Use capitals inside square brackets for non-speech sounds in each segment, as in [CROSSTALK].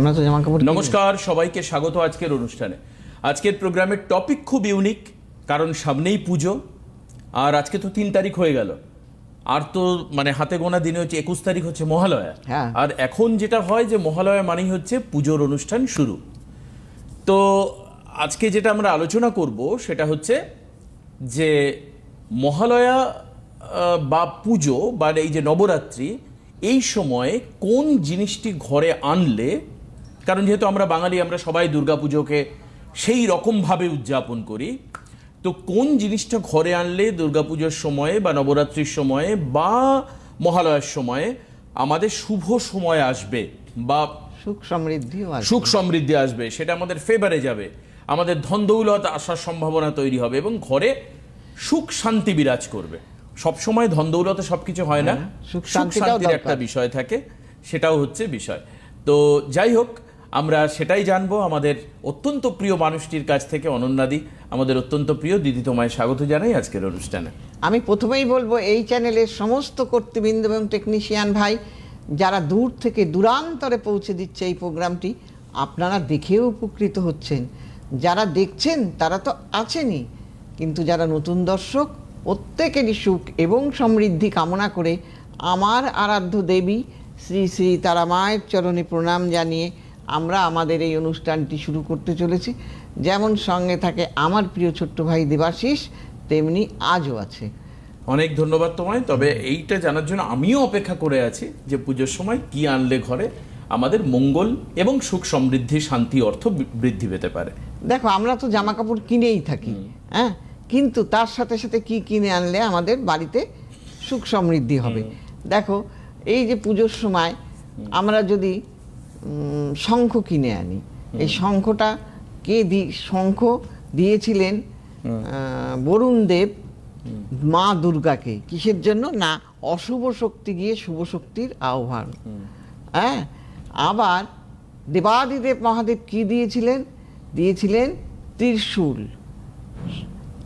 আমরা তো জামা কাপড় নমস্কার সবাইকে স্বাগত আজকের অনুষ্ঠানে। আজকের প্রোগ্রামের টপিক খুব ইউনিক কারণ সামনেই পুজো আর আজকে তো তিন তারিখ হয়ে গেল। আর তো মানে হাতে গোনা দিনে হচ্ছে একুশ তারিখ হচ্ছে মহালয়া। হ্যাঁ। আর এখন যেটা হয় যে মহালয়া মানেই হচ্ছে পুজোর অনুষ্ঠান শুরু। তো আজকে যেটা আমরা আলোচনা করব সেটা হচ্ছে যে মহালয়া বা পুজো বা এই যে নবরাত্রি এই সময়ে কোন জিনিসটি ঘরে আনলে কারণ যেহেতু আমরা বাঙালি আমরা সবাই দুর্গাপুজোকে সেই রকমভাবে উদযাপন করি। তো কোন জিনিসটা ঘরে আনলে দুর্গাপুজোর সময়ে বা নবরাত্রির সময়ে বা মহালয়ার সময়ে আমাদের শুভ সময় আসবে বা সুখ সমৃদ্ধিও আছে সুখ সমৃদ্ধি আসবে সেটা আমাদের ফেভারে যাবে। আমাদের ধন দৌলত আসার সম্ভাবনা তৈরি হবে এবং ঘরে সুখ শান্তি বিরাজ করবে। সব সময় ধন দৌলতে সবকিছু হয় না। হ্যাঁ, সুখ শান্তির একটা বিষয় থাকে সেটাও হচ্ছে বিষয়। তো যাই হোক আমরা সেটাই জানব। আমাদের অত্যন্ত প্রিয় মানুষটির কাছ থেকে অনন্যাদি আমাদের অত্যন্ত প্রিয় দিদি তোমায় স্বাগত জানাই আজকের অনুষ্ঠানে। আমি প্রথমেই বলব, এই চ্যানেলের সমস্ত কর্তৃবৃন্দ এবং টেকনিশিয়ান ভাই, যারা দূর থেকে দূরান্তরে পৌঁছে দিচ্ছে এই প্রোগ্রামটি, আপনারা দেখেও উপকৃত হচ্ছেন। যারা দেখছেন, তারা তো আছেনই, কিন্তু যারা নতুন দর্শক প্রত্যেকেরই সুখ এবং সমৃদ্ধি কামনা করে আমার আরাধ্য দেবী শ্রী শ্রী তারা মায়ের চরণে প্রণাম জানিয়ে আমরা আমাদের এই অনুষ্ঠানটি শুরু করতে চলেছি। যেমন সঙ্গে থাকে আমার প্রিয় ছোট্ট ভাই দেবাশিস তেমনি আজও আছে। অনেক ধন্যবাদ তোমায় তবে এইটা জানার জন্য আমিও অপেক্ষা করে আছি যে পুজোর সময় কি আনলে ঘরে আমাদের মঙ্গল এবং সুখ সমৃদ্ধি শান্তি অর্থ বৃদ্ধি পেতে পারে। দেখো আমরা তো জামা কাপড় কিনেই থাকি হ্যাঁ? কিন্তু তার সাথে সাথে কি কিনে আনলে আমাদের বাড়িতে সুখ সমৃদ্ধি হবে? দেখো এই যে পুজোর সময় আমরা যদি শঙ্খ কিনে আনি। এই শঙ্খটা কে দি শঙ্খ দিয়েছিলেন বরুণ দেব মা দুর্গাকে। কিসের জন্য? না অশুভ শক্তি গিয়ে শুভ শক্তির আহ্বান। হ্যাঁ? আবার দেবাদিদেব মহাদেব কি দিয়েছিলেন? দিয়েছিলেন ত্রিশূল।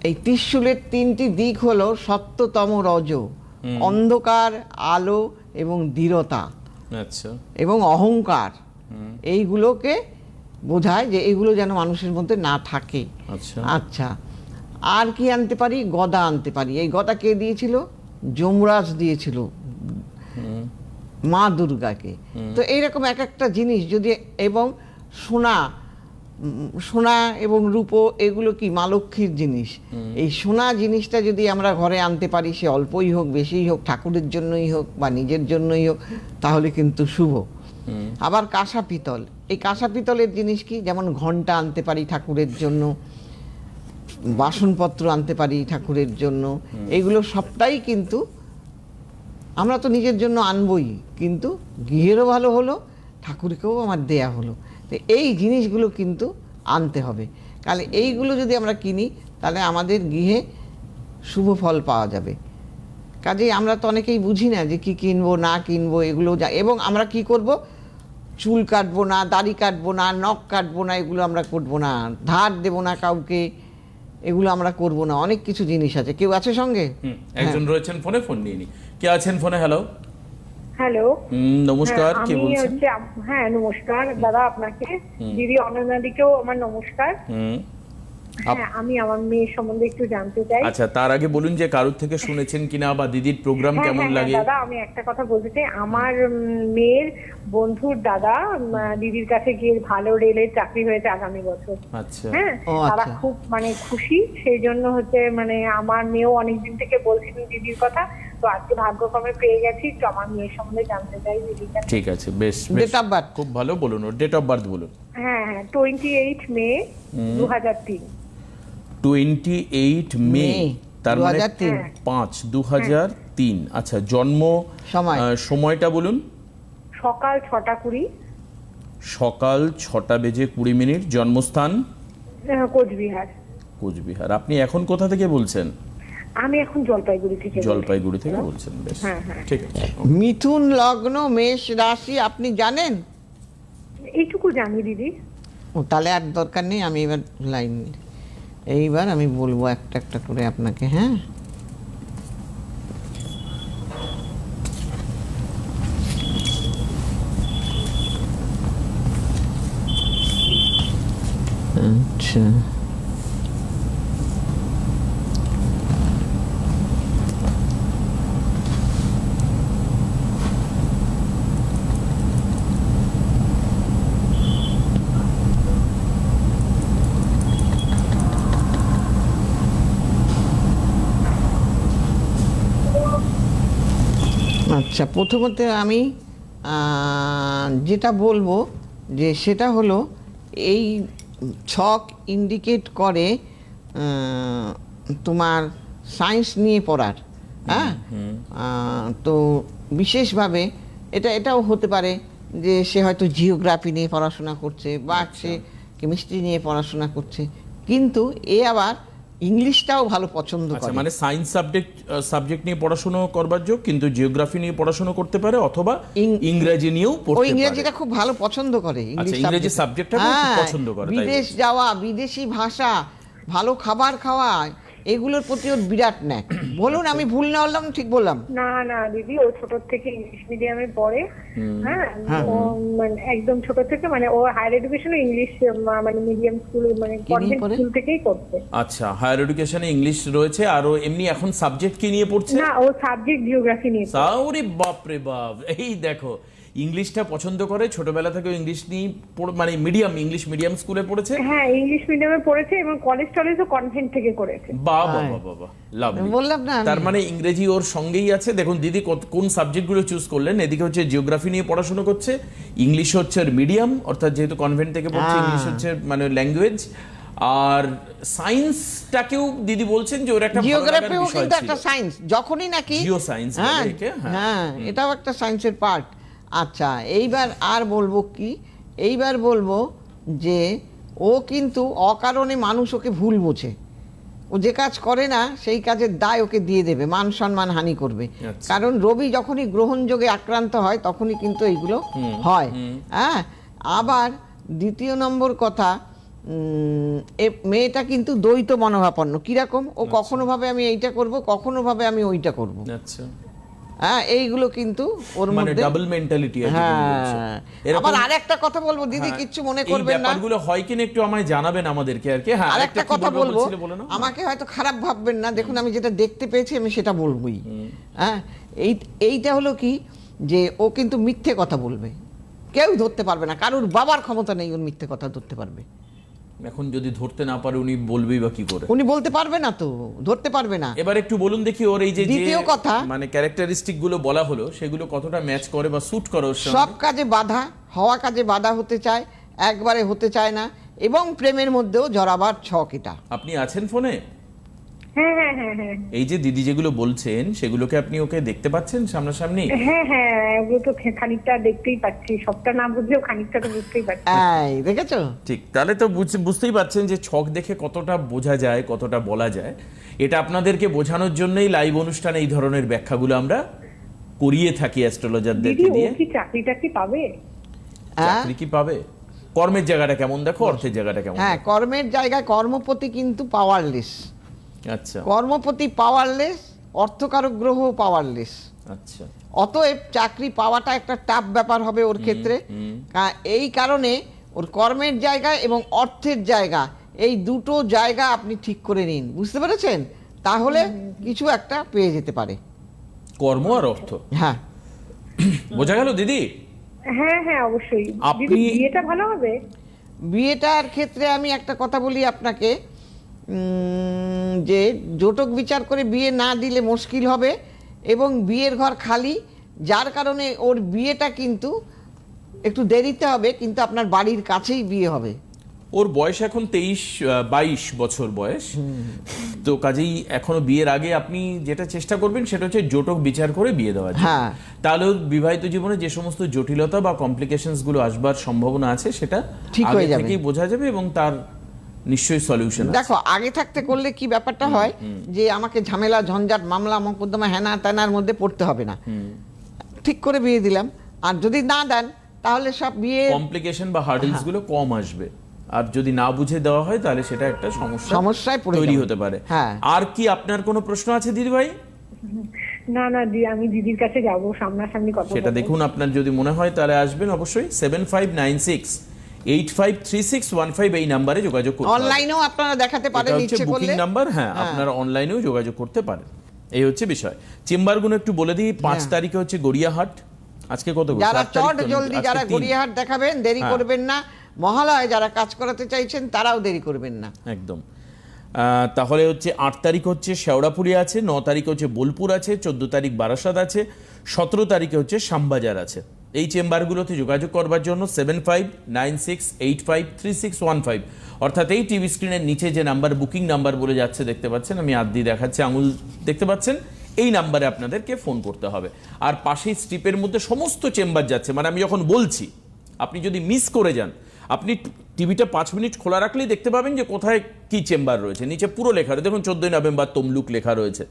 এই ত্রিশূলের তিনটি দিক হলো সত্যতম রজ অন্ধকার আলো এবং দৃঢ়তা। আচ্ছা। এবং অহংকার। এইগুলোকে বোঝায় যে এইগুলো যেন মানুষের মধ্যে না থাকে। আচ্ছা। আচ্ছা আর কি আনতে পারি? গদা আনতে পারি। এই গদা কে দিয়েছিল? যমরাজ দিয়েছিল। মা দুর্গাকে। তো এইরকম এক একটা জিনিস যদি এবং সোনা সোনা এবং রূপো এগুলো কি? মা লক্ষ্মীর জিনিস। এই সোনা জিনিসটা যদি আমরা ঘরে আনতে পারি সে অল্পই হোক বেশিই হোক ঠাকুরের জন্যই হোক বা নিজের জন্যই হোক তাহলে কিন্তু শুভ। আবার কাঁসা পিতল। এই কাঁসা পিতলের জিনিস কি? যেমন ঘণ্টা আনতে পারি ঠাকুরের জন্য বাসনপত্র আনতে পারি ঠাকুরের জন্য। এগুলো সবটাই কিন্তু আমরা তো নিজের জন্য আনবই কিন্তু গৃহেরও ভালো হলো ঠাকুরকেও আমার দেয়া হলো। তো এই জিনিসগুলো কিন্তু আনতে হবে। তাহলে এইগুলো যদি আমরা কিনি তাহলে আমাদের গৃহে শুভ ফল পাওয়া যাবে। কাজেই আমরা তো অনেকেই বুঝি না যে কি কিনবো না কিনবো এগুলো যা এবং আমরা কি করব? চুল কাটবো না দাড়ি কাটবো না নখ কাটবো না এগুলো আমরা করব না। ধার দেবো না কাউকে এগুলো আমরা করব না। অনেক কিছু জিনিস আছে। কেউ আছে সঙ্গে? হুম, একজন রয়েছেন ফোনে ফোন নিয়ে নি। কে আছেন ফোনে? হ্যালো হ্যালো নমস্কার হ্যাঁ, কে আমি বলছেন? হ্যাঁ নমস্কার। দাদা আপনাকে? দিদি অনন্যাদিকেও আমার নমস্কার। হ্যাঁ আমি আমার মেয়ের সম্বন্ধে একটু জানতে চাই। আচ্ছা তার আগে বলুন যে কারোর থেকে শুনেছেন কিনা বা দিদির প্রোগ্রাম হ্যাঁ, কেমন হ্যাঁ, হ্যাঁ, লাগে? দাদা আমি একটা কথা বলতে চাই। আমার মেয়ের বন্ধুর দাদা দিদির কাছে গিয়ে ভালো রেলের চাকরি হয়েছে আগামী বছর। আচ্ছা। হ্যাঁ তারা আচ্ছা। খুব মানে খুশি। সেই জন্য হচ্ছে মানে আমার মেয়েও অনেকদিন থেকে বলছিল দিদির কথা। তো আজকে ভাগ্যক্রমে পেয়ে গেছি। তো আমার মেয়ের সম্বন্ধে জানতে চাই দিদির কাছে। ঠিক আছে বেশ। Date of birth? খুব ভালো বলুন ওর ডেট অফ বার্থ বলুন। হ্যাঁ হ্যাঁ টোয়েন্টি এইট মে দু হাজার তিন। টোয়েন্টি এইট মে তার মানে 2003 পাঁচ দু হাজার তিন। আচ্ছা জন্ম সময়। সময়টা বলুন। সকাল ছটা কুড়ি। সকাল ছটা বেজে কুড়ি মিনিট জন্মস্থান? কোচবিহার। কোচবিহার। আপনি এখন কোথা থেকে বলছেন? আমি এখন জলপাইগুড়ি থেকে জলপাইগুড়ি থেকে বলছেন বেশ। হ্যাঁ, হ্যাঁ। ঠিক আছে। মিথুন লগ্ন মেষ রাশি আপনি জানেন? এইটুকু জানি দিদি। ও তাহলে আর দরকার নেই আমি এবার লাইন এইবার আমি বলবো একটা একটা করে আপনাকে হ্যাঁ আচ্ছা আচ্ছা প্রথমত আমি যেটা বলব যে সেটা হলো এই ছক ইন্ডিকেট করে তোমার সায়েন্স নিয়ে পড়ার হ্যাঁ? তো বিশেষভাবে এটা এটাও হতে পারে যে সে হয়তো জিওগ্রাফি নিয়ে পড়াশোনা করছে বা সে কেমিস্ট্রি নিয়ে পড়াশোনা করছে। কিন্তু এ আবার ইংলিশটাও ভালো পছন্দ আচ্ছা করে। মানে সায়েন্স সাবজেক্ট সাবজেক্ট নিয়ে পড়াশোনা করবার যোগ কিন্তু জিওগ্রাফি নিয়ে পড়াশোনা করতে পারে অথবা ইংরেজি নিয়েও ও পড়তে ইংরেজিটা খুব ভালো পছন্দ করে ইংলিশ আচ্ছা, ইংরেজি সাবজেক্টটা খুব হ্যাঁ, পছন্দ করে, বিদেশ যাওয়া বিদেশি ভাষা ভালো খাবার খাওয়া এগুলোর প্রতি ওর বিরাট ন্যাক। বলুন আমি ভুল না বললাম ঠিক বললাম? না না দিদি ও ছোট থেকে ইংলিশ মিডিয়ামে পড়ে। হ্যাঁ হ্যাঁ। ও মানে একদম ছোট থেকে মানে ও হায়ার এডুকেশন ইংলিশ মানে মিডিয়াম স্কুল মানে কনভেন্ট স্কুল থেকেই করছে। আচ্ছা হায়ার এডুকেশনে ইংলিশ রয়েছে আর ও এমনি এখন সাবজেক্ট কি নিয়ে পড়ছে? না ও সাবজেক্ট জিওগ্রাফি নিয়ে। সাউরি বাপ রে বাপ এই দেখো ইংলিশটা পছন্দ করে ছোটবেলা থেকে ইংলিশ নিয়ে মানে মিডিয়াম ইংলিশ মিডিয়াম স্কুলে পড়েছে? হ্যাঁ ইংলিশ মিডিয়ামে পড়েছে এবং কলেজ টলেজও কনভেন্ট থেকে করেছে। বাহ লাভলি বললাম না তার মানে ইংরেজি ওর সঙ্গেই আছে। দেখুন দিদি কোন সাবজেক্টগুলো চুজ করলেন? এদিকে হচ্ছে জিওগ্রাফি নিয়ে পড়াশোনা করছে ইংলিশ হচ্ছে মিডিয়াম অর্থাৎ যেহেতু কনভেন্ট থেকে পড়ছে। ইংলিশ হচ্ছে মানে ল্যাঙ্গুয়েজ আর সায়েন্সটাকেও দিদি বলছেন যে ওর একটা জিওগ্রাফিও কিন্তু একটা সায়েন্স যখনই নাকি Geoscience হ্যাঁ হ্যাঁ। হ্যাঁ এটাও একটা সায়েন্সের পার্ট আচ্ছা এইবার আর বলব কি? এইবার বলব যে ও কিন্তু অকারণে মানুষ ওকে ভুল বোঝে। ও যে কাজ করে না সেই কাজের দায় ওকে দিয়ে দেবে মান সম্মান হানি করবে। আচ্ছা। কারণ রবি যখনই গ্রহণযোগে আক্রান্ত হয় তখনই কিন্তু এইগুলো হয়। হ্যাঁ? আবার দ্বিতীয় নম্বর কথা এ মেয়েটা কিন্তু দ্বৈত মনোভাপন্ন কীরকম? ও কখনোভাবে আমি এইটা করব কখনোভাবে আমি ওইটা করব। আচ্ছা। হ্যাঁ এইগুলো কিন্তু ওর মানে মধ্যে ডাবল মেন্টালিটি হ্যাঁ। আবার আরেকটা কথা বলব দিদি কিচ্ছু মনে করবেন না। ব্যাপারগুলো হয় কিনা একটু আমায় জানাবেন আমাদেরকে আর কি। হ্যাঁ আরেকটা কথা বলব। আমাকে হয়তো খারাপ ভাববেন না। দেখুন আমি যেটা দেখতে পেয়েছি আমি সেটা বলবোই। হ্যাঁ এই এইটা হলো কি যে ও কিন্তু মিথ্যে কথা বলবে। কেউ ধরতে পারবে না। কারোর বাবার ক্ষমতা নেই ওর মিথ্যে কথা ধরতে পারবে। এখন যদি ধরতে না পারে উনি বলবেই বা কি করে? উনি বলতে পারবে না তো ধরতে পারবে না। এবার একটু বলুন দেখি ওর এই যে দ্বিতীয় কথা- মানে ক্যারেক্টারিস্টিকগুলো বলা হলো সেগুলো কতটা ম্যাচ করে বা স্যুট করে ওর সব কাজে বাধা হওয়া কাজে বাধা হতে চায় একবারে হতে চায় না এবং প্রেমের মধ্যেও জড়াবার ছক এটা। আপনি আছেন ফোনে এই যে দিদি যেগুলো বলছেন সেগুলোকে আপনি ওকে দেখতে পাচ্ছেন সামনাসামনি? হ্যাঁ হ্যাঁ ওগুলো তো খানিকটা দেখতেই পাচ্ছি। সবটা না বুঝলেও খানিকটা তো বুঝতেই পারছি এই দেখেছ? ঠিক তাহলে তো বুঝতেই পারছেন যে ছক দেখে কতটা বোঝা যায় কতটা বলা যায়। এটা আপনাদেরকে বোঝানোর জন্যই লাইভ অনুষ্ঠানে এই ধরনের ব্যাখ্যাগুলো আমরা করিয়ে থাকি ও দিয়ে। কি চাকরিটা কি পাবে? হ্যাঁ। চাকরি কি পাবে? কর্মের জায়গাটা কেমন? দেখো অর্থের জায়গাটা কেমন? হ্যাঁ কর্মের জায়গায় কর্মপতি কিন্তু পাওয়ারলেস আচ্ছা। কর্মপতি পাওয়ারলেস অর্থকারক গ্রহ পাওয়ারলেস আচ্ছা। অতএব চাকরি পাওয়াটা একটা টাফ ব্যাপার হবে ওর ক্ষেত্রে। এই কারণে ওর কর্মের জায়গা এবং অর্থের জায়গা এই দুটো জায়গা আপনি ঠিক করে নিন। বুঝতে পেরেছেন? তাহলে কিছু একটা পেয়ে যেতে পারে। কর্ম আর অর্থ? হ্যাঁ। বোঝা গেল দিদি? হ্যাঁ হ্যাঁ অবশ্যই। আপনি- বিয়েটা ভালো হবে? বিয়েটার ক্ষেত্রে আমি একটা কথা বলি আপনাকে। যে জোটক বিচার করে বিয়ে না দিলে মুশকিল হবে এবং বিয়ের ঘর খালি যার কারণে ওর বিয়েটা কিন্তু একটু দেরিতে হবে কিন্তু আপনার বাড়ির কাছেই বিয়ে হবে ওর বয়স এখন তেইশ বাইশ বছর বয়স তো কাজেই এখনও বিয়ের আগে আপনি যেটা চেষ্টা করবেন সেটা হচ্ছে জোটক বিচার করে বিয়ে দেওয়া হ্যাঁ। তাহলে বিবাহিত জীবনে যে সমস্ত জটিলতা বা কমপ্লিকেশনসগুলো আসবার সম্ভাবনা আছে সেটা ঠিক হয়ে যাবে। বোঝা যাবে এবং তার নিশ্চয়ই সলিউশন দেখো আগে থাকতে করলে কি ব্যাপারটা হয়? যে আমাকে ঝামেলা ঝঞ্ঝাট মামলা মকদ্দমা হেনা তেনার মধ্যে পড়তে হবে না। ঠিক করে বিয়ে দিলাম। আর যদি না দেন তাহলে সব বিয়ে কমপ্লিকেশন বা হার্ডেলসগুলো কম আসবে। আর যদি না বুঝে দেওয়া হয় তাহলে সেটা একটা সমস্যা সমস্যায় তৈরি হতে পারে। হ্যাঁ। আর কি আপনার কোনো প্রশ্ন আছে দিদি ভাই? না না দি আমি দিদির কাছে যাব সামনাসামনি কথা সেটা দেখুন আপনার যদি মনে হয় তাহলে আসবেন অবশ্যই। Seven five nine six eight five three six one five এই নাম্বারে যোগাযোগ করতে অনলাইনেও আপনারা দেখাতে পারেন বুকিং নাম্বার হ্যাঁ হ্যাঁ। আপনারা অনলাইনেও যোগাযোগ করতে পারেন। এই হচ্ছে বিষয়। চেম্বারগুলো একটু বলে দিই পাঁচ হ্যাঁ। তারিখে হচ্ছে গড়িয়াহাট। আজকে কত যারা চট জলদি যারা গড়িয়াহাট দেখাবেন দেরি হ্যাঁ। করবেন না। মহালয় যারা কাজ করাতে চাইছেন তারাও দেরি করবেন না। একদম। তাহলে হচ্ছে আট তারিখ হচ্ছে শেওড়াপুরি আছে ন তারিখ হচ্ছে বোলপুর আছে চোদ্দ তারিখ বারাসাত আছে সতেরো তারিখে হচ্ছে শ্যামবাজার আছে। এই চেম্বারগুলোতে যোগাযোগ করবার জন্য seven five nine six eight five three six one five অর্থাৎ এই টিভি স্ক্রিনের নিচে যে নাম্বার, বুকিং নাম্বার বলে যাচ্ছে, দেখতে পাচ্ছেন? আমি দিয়ে দেখাচ্ছি, আঙুল দেখতে পাচ্ছেন? এই নাম্বারে আপনাদেরকে ফোন করতে হবে। আর পাশেই স্ট্রিপের মধ্যে সমস্ত চেম্বার যাচ্ছে। মানে আমি যখন বলছি, আপনি যদি মিস করে যান, আপনি টিভিটা পাঁচ মিনিট খোলা রাখলেই দেখতে পাবেন যে কোথায় কি চেম্বার রয়েছে। নিচে পুরো লেখা রয়েছে। দেখুন, চোদ্দই নভেম্বর তমলুক লেখা রয়েছে।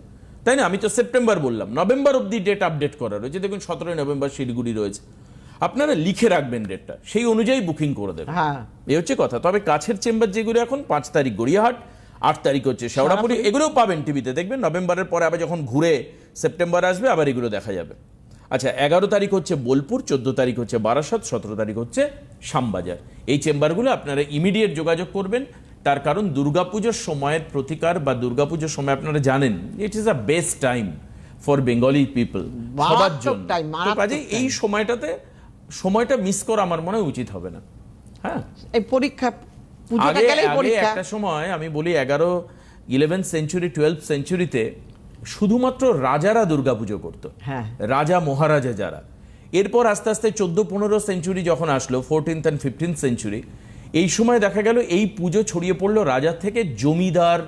তাই না? আমি তো সেপ্টেম্বর বললাম। নভেম্বর অব্দি ডেট আপডেট করা রয়েছে। দেখুন সতেরোই নভেম্বর শিলিগুড়ি রয়েছে। আপনারা লিখে রাখবেন ডেটটা সেই অনুযায়ী বুকিং করে দেবেন। হ্যাঁ। এই হচ্ছে কথা। তবে কাছের চেম্বার যেগুলো এখন পাঁচ তারিখ গড়িয়াহাট আট তারিখ হচ্ছে শেওড়াপুরি এগুলোও পাবেন টিভিতে। দেখবেন নভেম্বরের পরে আবার যখন ঘুরে সেপ্টেম্বর আসবে আবার এগুলো দেখা যাবে। আচ্ছা এগারো তারিখ হচ্ছে বোলপুর চোদ্দ তারিখ হচ্ছে বারাসাত সতেরো তারিখ হচ্ছে শ্যামবাজার। এই চেম্বারগুলো আপনারা ইমিডিয়েট যোগাযোগ করবেন। তার কারণ দুর্গাপুজোর সময়ের প্রতিকার বা দুর্গাপুজোর সময় আপনারা জানেন it is a best time for Bengali people সবার জন্য। কাজেই এই সময়টাতে সময়টা মিস করা আমার মনে হয় উচিত হবে না। হ্যাঁ? এই পরীক্ষা একটা সময় আমি বলি এগারো ইলেভেন সেঞ্চুরি টুয়েলভ সেঞ্চুরিতে শুধুমাত্র রাজারা দুর্গাপুজো করতো। হ্যাঁ। রাজা মহারাজা যারা। এরপর আস্তে আস্তে চোদ্দ পনেরো সেঞ্চুরি যখন আসলো ফোরটিন্থ অ্যান্ড ফিফটিন্থ সেঞ্চুরি এই সময় দেখা গেল এই পুজো ছড়িয়ে পড়ল রাজার থেকে জমিদার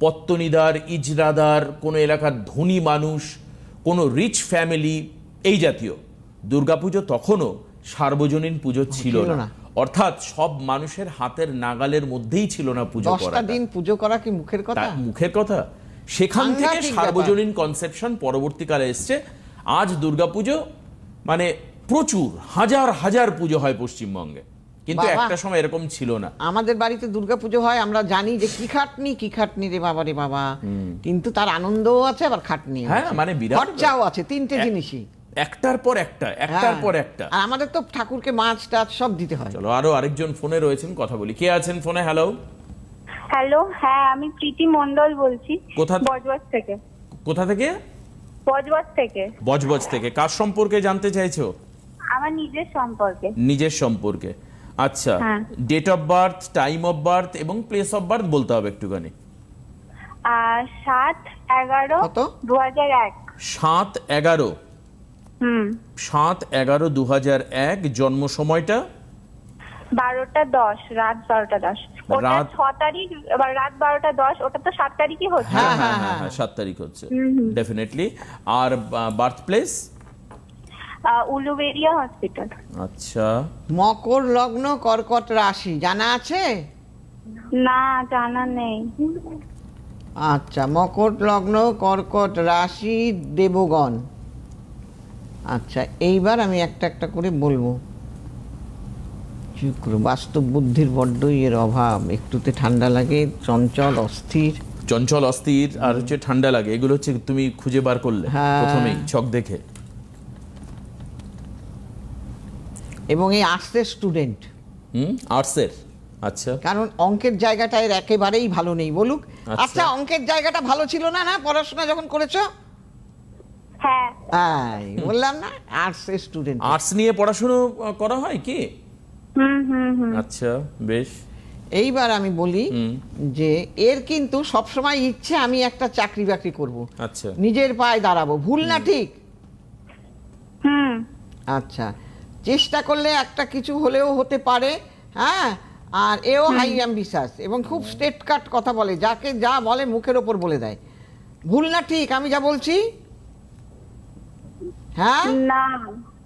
পত্তনিদার ইজরাদার কোনো এলাকার ধনী মানুষ কোনো রিচ ফ্যামিলি এই জাতীয়। দুর্গাপুজো তখনও সার্বজনীন পুজো ছিল না। অর্থাৎ সব মানুষের হাতের নাগালের মধ্যেই ছিল না পুজো করা দিন পুজো করা কি মুখের কথা? মুখের কথা। সেখান থেকে সার্বজনীন কনসেপশন পরবর্তীকালে এসছে। আজ দুর্গাপুজো মানে প্রচুর হাজার হাজার পুজো হয় পশ্চিমবঙ্গে। কিন্তু একটা সময় এরকম ছিল না। আমাদের বাড়িতে দুর্গাপুজো হয় আমরা জানি যে কি খাটনি কি খাটনি রে বাবা রে বাবা। কিন্তু তার আনন্দও আছে আবার খাটনি হ্যাঁ, মানে বিরাট- খরচাও আছে তিনটে জিনিসই। একটার পর একটা একটার হ্যাঁ। পর একটা। আর আমাদের তো ঠাকুরকে মাছ টাছ সব দিতে হয়। চলো আরও আরেকজন ফোনে রয়েছেন কথা বলি। কে আছেন ফোনে? হ্যালো হ্যালো হ্যাঁ আমি প্রীতি মন্ডল বলছি কোথা- বজবজ থেকে। কোথা থেকে? বজবজ থেকে। বজবজ থেকে। কার সম্পর্কে জানতে চাইছো? আমার নিজের সম্পর্কে। নিজের সম্পর্কে। আচ্ছা। Date of birth time of birth এবং প্লেস অফ বার্থ বলতে হবে একটুখানি। আর সাত এগারো কত? দু হাজার এক। সাত এগারো। সাত এগারো দু হাজার এক জন্ম সময়টা? বারোটা দশ রাত বারোটা দশ। ওটা ছ তারিখ এবার রাত বারোটা দশ ওটা তো সাত তারিখই হচ্ছে। হ্যাঁ, হ্যাঁ হ্যাঁ, হ্যাঁ সাত তারিখ হচ্ছে। ডেফিনেটলি আর বার্থ প্লেস উলুবেরিয়া হসপিটাল আচ্ছা। মকর লগ্ন কর্কট রাশি জানা আছে? না জানা নেই। আচ্ছা মকর লগ্ন কর্কট রাশি দেবগণ। আচ্ছা এইবার আমি একটা একটা করে বলব। শুক্র বাস্তব বুদ্ধির বড্ডই এর অভাব। একটুতে ঠান্ডা লাগে চঞ্চল অস্থির। চঞ্চল অস্থির আর হচ্ছে ঠান্ডা লাগে। এগুলো হচ্ছে তুমি খুঁজে বার করলে হ্যাঁ। প্রথমেই ছক দেখে। এবং এই আর্টসের স্টুডেন্ট হুম? আর্টসের? আচ্ছা। কারণ অঙ্কের জায়গাটা এর একেবারেই ভালো নেই বলুক। আচ্ছা। আচ্ছা অঙ্কের জায়গাটা ভালো ছিল না না? পড়াশোনা যখন করেছ? হ্যাঁ। বললাম না আর্টসের স্টুডেন্ট আর্টস নিয়ে পড়াশুনো করা হয় কি? হুম হুম হুম। আচ্ছা বেশ। এইবার আমি বলি যে এর কিন্তু সবসময় ইচ্ছে আমি একটা চাকরি বাকরি করব। আচ্ছা। নিজের পায়ে দাঁড়াবো ভুল না ঠিক? হুম। আচ্ছা। চেষ্টা করলে একটা কিছু হলেও হতে পারে হ্যাঁ? আর এও হাই অ্যাম্বিশাস এবং খুব স্টেট কাট কথা বলে যাকে যা বলে মুখের ওপর বলে দেয়। ভুল না ঠিক? আমি যা বলছি? হ্যাঁ? না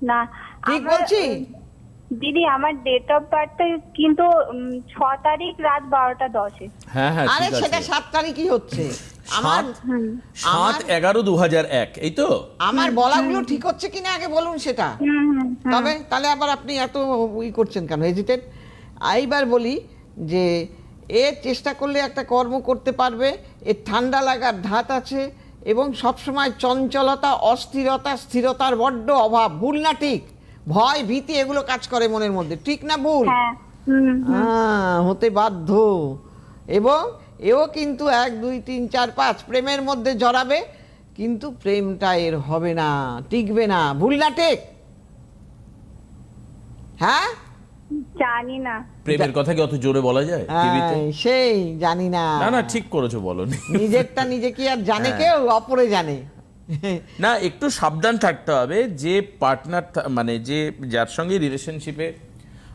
না। ঠিক বলছি? দিদি আমার ডেট অফ বার্থ কিন্তু ছ তারিখ রাত বারোটা দশে। হ্যাঁ হ্যাঁ আরে সেটা সাত তারিখই হচ্ছে। আমার সাত এগারো দু হাজার এক এই তো? আমার বলাগুলো ঠিক হচ্ছে কিনা আগে বলুন সেটা। তবে তাহলে আবার আপনি এত ই করছেন কেন? হেজিটেট এইবার বলি যে এ চেষ্টা করলে একটা কর্ম করতে পারবে এর ঠান্ডা লাগার ধাত আছে এবং সবসময় চঞ্চলতা অস্থিরতা স্থিরতার বড্ড অভাব। ভুল না ঠিক? ভয় ভীতি এগুলো কাজ করে মনের মধ্যে। ঠিক না ভুল? হ্যাঁ হতে বাধ্য। এবং এও কিন্তু এক দুই তিন চার পাঁচ প্রেমের মধ্যে জড়াবে কিন্তু প্রেমটা এর হবে না টিকবে না। ভুল না টেক হ্যাঁ? জানি না। প্রেমের কথা কি অত জোরে বলা যায় টিভিতে? হ্যাঁ, সেই জানি না। না না ঠিক করেছ বলো নিজেরটা নিজে কি আর জানে হ্যাঁ। কেউ? অপরে জানে। না একটু সাবধান থাকতে হবে যে পার্টনার মানে যে যার সঙ্গে রিলেশনশিপে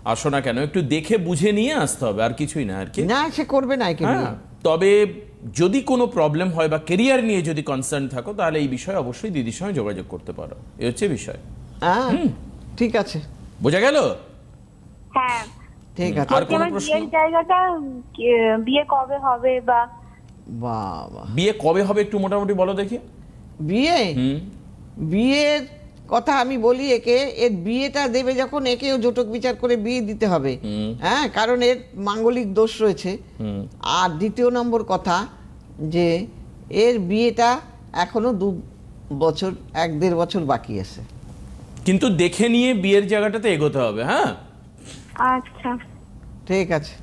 আসো না কেন একটু দেখে বুঝে নিয়ে আসতে হবে আর কিছুই না আর কি? না সে করবে না। হ্যাঁ। তবে যদি কোনো প্রবলেম হয় বা কেরিয়ার নিয়ে যদি কনসার্ন থাকো তাহলে এই বিষয়ে অবশ্যই দিদির সঙ্গে যোগাযোগ করতে পারো। এই হচ্ছে বিষয়। হ্যাঁ ঠিক আছে। বোঝা গেল? হ্যাঁ। ঠিক আছে। আর কোনো প্রশ্ন? জায়গাটা বিয়ে কবে হবে বা? বাবা। বিয়ে কবে হবে একটু মোটামুটি বলো দেখি। বিয়ে? হুম। বিয়ের কথা আমি বলি একে এর বিয়েটা দেবে যখন একেও জটক বিচার করে বিয়ে দিতে হবে। হ্যাঁ কারণ এর মাঙ্গলিক দোষ রয়েছে। আর দ্বিতীয় নম্বর কথা যে এর বিয়েটা এখনও দু বছর এক দেড় বছর বাকি আছে। কিন্তু দেখে নিয়ে বিয়ের জায়গাটাতে এগোতে হবে হ্যাঁ? আচ্ছা। ঠিক আছে।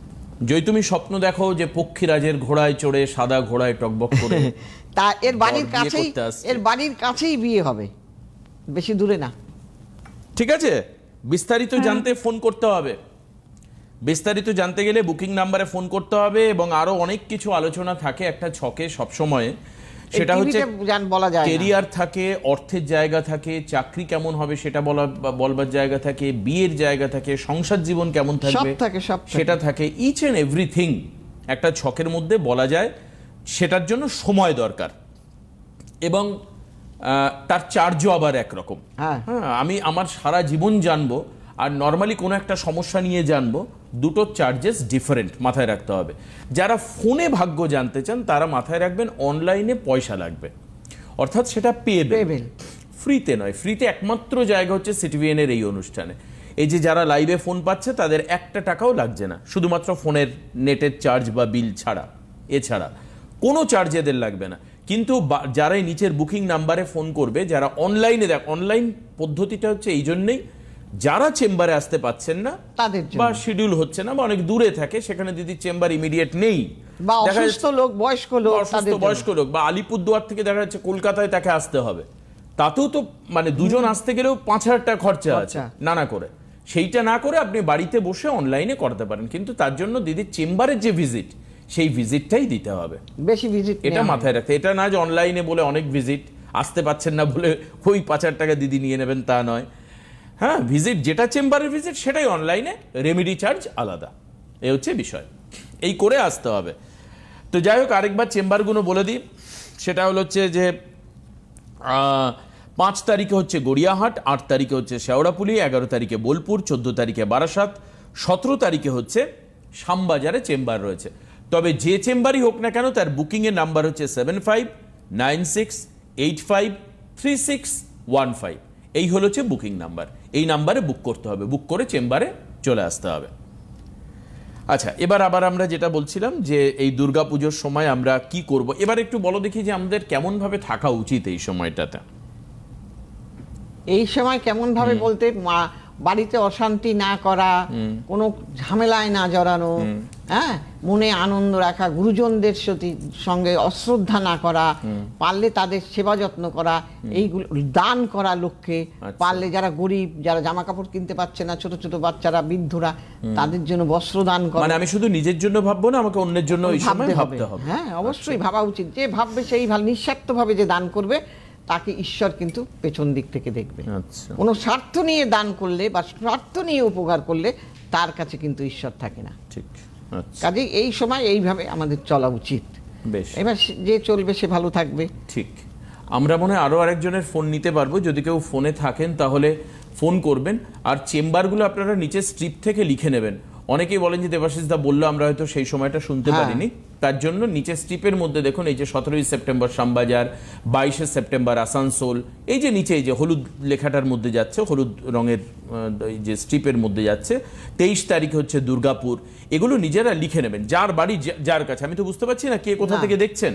যদি তুমি স্বপ্ন দেখো যে পক্ষীরাজের ঘোড়ায় চড়ে সাদা ঘোড়ায় টকবক করে [LAUGHS] তা এর বাড়ির কাছেই এর বাড়ির কাছেই বিয়ে হবে। বেশি দূরে না। ঠিক আছে? বিস্তারিত জানতে ফোন করতে হবে। বিস্তারিত জানতে গেলে বুকিং নাম্বারে ফোন করতে হবে এবং আরও অনেক কিছু আলোচনা থাকে একটা ছকে সবসময়। সেটা হচ্ছে জান বলা যায় না। কেরিয়ার থাকে অর্থের জায়গা থাকে চাকরি কেমন হবে সেটা বলা বলবার জায়গা থাকে বিয়ের জায়গা থাকে সংসার জীবন কেমন থাকবে থাকে, সব সেটা থাকে। ইচ এন্ড এভরিথিং একটা ছকের মধ্যে বলা যায়। সেটার জন্য সময় দরকার। এবং তার চার্জও আবার একরকম। হ্যাঁ। হ্যাঁ আমি আমার সারা জীবন জানব আর নর্মালি কোনো একটা সমস্যা নিয়ে জানব দুটো চার্জেস ডিফারেন্ট মাথায় রাখতে হবে। যারা ফোনে ভাগ্য জানতে চান তারা মাথায় রাখবেন অনলাইনে পয়সা লাগবে। অর্থাৎ সেটা Payable। ফ্রিতে নয় ফ্রিতে একমাত্র জায়গা হচ্ছে সিটিভিএন এর এই অনুষ্ঠানে। এই যে যারা লাইভে ফোন পাচ্ছে তাদের একটা টাকাও লাগছে না শুধুমাত্র ফোনের নেটের চার্জ বা বিল ছাড়া। এছাড়া কোনো চার্জ এদের লাগবে না। কিন্তু যারাই নিচের বুকিং নাম্বারে ফোন করবে যারা অনলাইনে দেখ অনলাইন পদ্ধতিটা হচ্ছে এই জন্যেই যারা চেম্বারে আসতে পাচ্ছেন না তাদের বা শিডিউল হচ্ছে না বা অনেক দূরে থাকে সেখানে যদি চেম্বার ইমিডিয়েট নেই বা অসুস্থ লোক বয়স্ক লোক অসুস্থ বয়স্ক লোক বা আলিপুরদুয়ার থেকে দেখা যাচ্ছে কলকাতায় তাকে আসতে হবে। তাতেও তো মানে দুজন আসতে গেলেও পাঁচ হাজার টাকা খরচা আছে। নানা করে। সেইটা না করে আপনি বাড়িতে বসে অনলাইনে করতে পারেন। কিন্তু তার জন্য দিদির চেম্বারের যে ভিজিট সেই ভিজিটটাই দিতে হবে। বেশি ভিজিট এটা মাথায় রাখতে। এটা না যে অনলাইনে বলে অনেক ভিজিট আসতে পাচ্ছেন না বলে ওই পাঁচ হাজার টাকা দিদি নিয়ে নেবেন তা নয়। হ্যাঁ ভিজিট যেটা চেম্বারের ভিজিট সেটাই অনলাইনে রেমেডি চার্জ আলাদা। এই হচ্ছে বিষয়। এই করে আসতে হবে। তো যাই হোক আরেকবার চেম্বারগুলো বলে দিই। সেটা হলো হচ্ছে যে পাঁচ তারিখে হচ্ছে গড়িয়াহাট আট তারিখে হচ্ছে শেওড়াপুলি এগারো তারিখে বোলপুর চোদ্দ তারিখে বারাসাত সতেরো তারিখে হচ্ছে শ্যামবাজারে চেম্বার রয়েছে। তবে যে চেম্বারই হোক না কেন তার বুকিংয়ের নাম্বার হচ্ছে seven five nine six eight five three six one five এই হলো হচ্ছে বুকিং নাম্বার এই নাম্বারে বুক করতে হবে। বুক করে চেম্বারে চলে আসতে হবে। আচ্ছা এবার আবার আমরা যেটা বলছিলাম যে এই দুর্গাপুজোর সময় আমরা কি করব। এবার একটু বলো দেখি যে আমাদের কেমন ভাবে থাকা উচিত এই সময়টাতে। এই সময় কেমন ভাবে বলতে মা বাড়িতে অশান্তি না করা কোনো ঝামেলায় না জড়ানো হ্যাঁ? মনে আনন্দ রাখা গুরুজনদের সঙ্গে অশ্রদ্ধা না করা পারলে তাদের সেবা যত্ন করা এইগুলো দান করা লক্ষ্যে আচ্ছা। পারলে যারা গরিব যারা জামা কাপড় কিনতে পারছে না ছোট ছোট বাচ্চারা বৃদ্ধরা তাদের জন্য বস্ত্র দান করা। মানে আমি শুধু নিজের জন্য ভাববো না আমাকে অন্যের জন্য ভাবতে হবে। হ্যাঁ অবশ্যই ভাবা উচিত। যে ভাববে সেই ভালো নিঃস্বার্থভাবে যে দান করবে তাকে ঈশ্বর কিন্তু পেছন দিক থেকে দেখবে। আচ্ছা। কোনো স্বার্থ নিয়ে দান করলে বা স্বার্থ নিয়ে উপকার করলে তার কাছে কিন্তু ঈশ্বর থাকে না। ঠিক আচ্ছা। কাজেই এই সময় এইভাবে আমাদের চলা উচিত। বেশ। এবার যে চলবে সে ভালো থাকবে। ঠিক। আমরা মনে হয় আরও আরেকজনের ফোন নিতে পারব। যদি কেউ ফোনে থাকেন তাহলে ফোন করবেন। আর চেম্বারগুলো আপনারা নিচে স্ট্রিপ থেকে লিখে নেবেন। অনেকেই বলেন যে দেবাশিস দা বলল আমরা হয়তো সেই সময়টা শুনতে হ্যাঁ। পারিনি। তার জন্য নিচে স্ট্রিপের মধ্যে দেখুন এই যে সতেরোই সেপ্টেম্বর শ্যামবাজার বাইশে সেপ্টেম্বর আসানসোল এই যে নিচে এই যে হলুদ লেখাটার মধ্যে যাচ্ছে হলুদ রঙের এই যে স্ট্রিপের মধ্যে যাচ্ছে তেইশ তারিখ হচ্ছে দুর্গাপুর। এগুলো নিজেরা লিখে নেবেন যার বাড়ি যার কাছে। আমি তো বুঝতে পারছি না কে কোথা থেকে দেখছেন?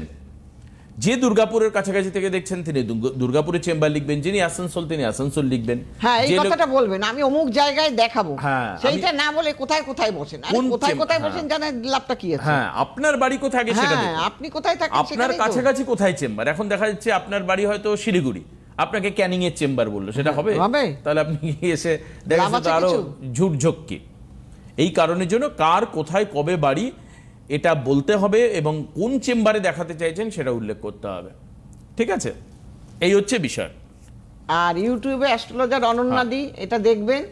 যে দুর্গাপুরের কাছাকাছি থেকে দেখছেন তিনি দুর্গা- দুর্গাপুরে চেম্বার লিখবেন যিনি আসানসোল তিনি আসানসোল লিখবেন। হ্যাঁ এই কথাটা বলবেন আমি অমুক জায়গায় দেখাবো। হ্যাঁ, সেইটা না বলে কোথায় কোথায় বসেন? কোথায় কোথায় হ্যাঁ। বসেন জানেন লাভটা কি আছে? হ্যাঁ আপনার বাড়ি কোথায় আগে সেটা হ্যাঁ আপনি কোথায় থাকেন আপনার কাছাকাছি কোথায় চেম্বার? এখন দেখা যাচ্ছে আপনার বাড়ি হয়তো শিলিগুড়ি। আপনাকে ক্যানিং এর চেম্বার বলল সেটা হবে। তাহলে আপনি এসে দেখা লাভ যাচ্ছে আরও কিছু? ঝুট ঝক্কি এই কারণের জন্য কার কোথায় কবে বাড়ি এটা বলতে হবে এবং কোন চেম্বারে দেখাতে চাইছেন সেটা উল্লেখ করতে হবে। ঠিক আছে? এই হচ্ছে বিষয়। আর ইউটিউবে অ্যাস্ট্রোলজার অনন্যাদি এটা দেখবেন।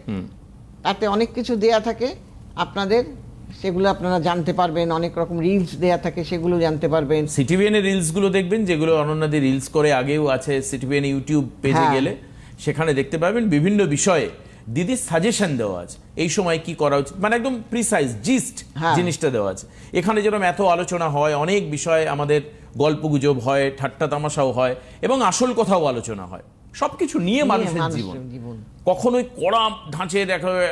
তাতে অনেক কিছু দেয়া থাকে আপনাদের। সেগুলো আপনারা জানতে পারবেন। অনেক রকম রিলস দেয়া থাকে সেগুলো জানতে পারবেন। সিটিভিএন এর রিলসগুলো দেখবেন যেগুলো অনন্যাদি রিলস করে আগেও আছে। সিটিভিএন ইউটিউব পেজে হ্যাঁ। গেলে সেখানে দেখতে পাবেন বিভিন্ন বিষয়ে দিদির সাজেশন দেওয়া আছে। এই সময় কি করা উচিত? মানে একদম প্রিসাইজ জিস্ট হ্যাঁ। জিনিসটা দেওয়া আছে। এখানে যেরকম এত আলোচনা হয় অনেক বিষয়ে আমাদের গল্পগুজব হয় ঠাট্টা তামাশাও হয় এবং আসল কথাও আলোচনা হয়। সবকিছু নিয়ে মানুষের জীবন। কখনোই কড়া ধাঁচের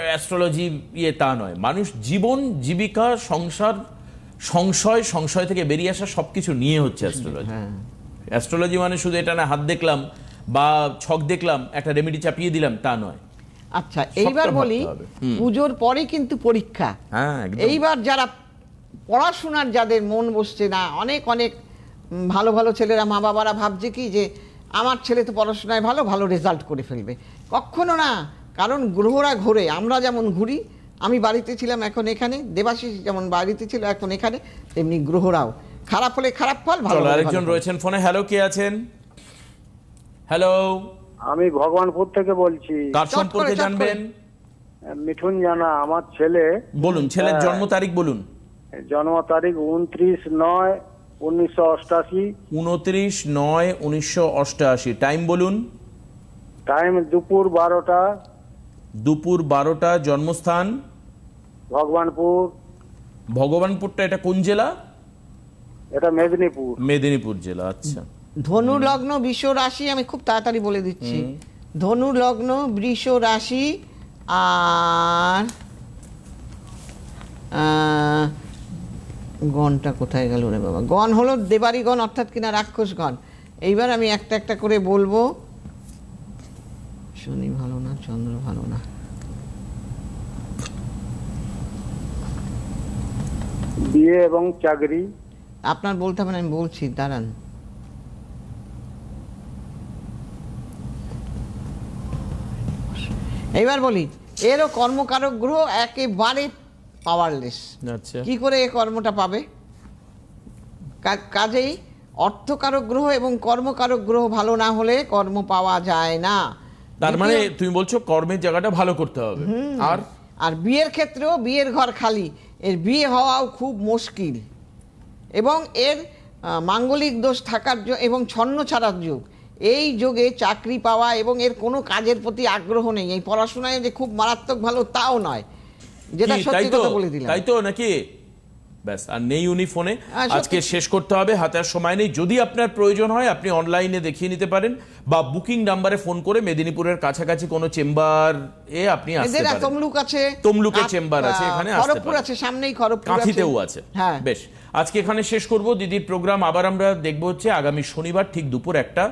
অ্যাস্ট্রোলজি ইয়ে তা নয়। মানুষ জীবন জীবিকা সংসার সংশয় সংশয় থেকে বেরিয়ে আসা সবকিছু নিয়ে হচ্ছে অ্যাস্ট্রোলজি অ্যাস্ট্রোলজি মানে শুধু এটা না হাত দেখলাম বা ছক দেখলাম একটা রেমেডি চাপিয়ে দিলাম তা নয়। আচ্ছা এইবার বলি পুজোর পরে কিন্তু পরীক্ষা। হ্যাঁ এইবার যারা পড়াশোনার যাদের মন বসছে না অনেক অনেক ভালো ভালো ছেলেরা মা বাবারা ভাবছে কি যে আমার ছেলে তো পড়াশোনায় ভালো ভালো রেজাল্ট করে ফেলবে। কখনো না কারণ গ্রহরা ঘোরে। আমরা যেমন ঘুরি আমি বাড়িতে ছিলাম এখন এখানে দেবাশিস যেমন বাড়িতে ছিল এখন এখানে তেমনি গ্রহরাও। খারাপ হলে খারাপ ফল ভালো আরেকজন রয়েছেন ফোনে। হ্যালো কে আছেন? হ্যালো আমি ভগবানপুর থেকে বলছি। কার সম্পর্কে জানবেন? মিঠুন জানা আমার ছেলে। বলুন ছেলের। জন্ম তারিখ বলুন। জন্ম তারিখ উনত্রিশ নয় উনিশশো অষ্টাশি। উনত্রিশ নয় উনিশশো অষ্টআশি টাইম বলুন। টাইম দুপুর বারোটা। দুপুর বারোটা জন্মস্থান? ভগবানপুর। ভগবানপুরটা এটা কোন জেলা? এটা মেদিনীপুর। মেদিনীপুর জেলা আচ্ছা। ধনু লগ্ন বৃষ রাশি আমি খুব তাড়াতাড়ি বলে দিচ্ছি। ধনু লগ্ন বৃষ রাশি আর আহ, গণটা কোথায় গেল রে বাবা? গণ হলো দেবারি গণ অর্থাৎ কিনা রাক্ষস গণ। এইবার আমি একটা একটা করে বলব। শনি ভালো না চন্দ্র ভালো না। বিয়ে এবং চাকরি। আপনার বলতে হবে না আমি বলছি দাঁড়ান। এইবার বলি এরও কর্মকারক গ্রহ একেবারে পাওয়ারলেস আচ্ছা। কি করে এ কর্মটা পাবে? কাজেই অর্থকারক গ্রহ এবং কর্মকারক গ্রহ ভালো না হলে কর্ম পাওয়া যায় না। তার মানে তুমি বলছো কর্মের জায়গাটা ভালো করতে হবে। আর? আর বিয়ের ক্ষেত্রেও বিয়ের ঘর খালি। এর বিয়ে হওয়াও খুব মুশকিল। এবং এর মাঙ্গলিক দোষ থাকার এবং ছন্ন ছাড়ার যুগ। এই যুগে চাকরি পাওয়া এবং এর কোনো কাজের প্রতি আগ্রহ নেই। এই পড়াশোনায় যে খুব মারাত্মক ভালো তাও নয়। যেটা সত্যি কথা বলে দিলাম। তাই তো নাকি? ব্যাস আর নেই উনি ফোনে। হ্যাঁ, আজকে শেষ করতে হবে হাতে আর সময় নেই। যদি আপনার প্রয়োজন হয় আপনি অনলাইনে দেখিয়ে নিতে পারেন বা বুকিং নাম্বারে ফোন করে মেদিনীপুরের কাছাকাছি কোনো চেম্বার এ আপনি আসতে পারেন। তমলুক আছে। তমলুকে চেম্বার আছে, এখানে আসতে খড়গপুর। আছে সামনেই খড়গপুর কাঁথিতেও আছে। হ্যাঁ। বেশ আজকে এখানে শেষ করব। দিদির প্রোগ্রাম আবার আমরা দেখব হচ্ছে আগামী শনিবার ঠিক দুপুর একটা।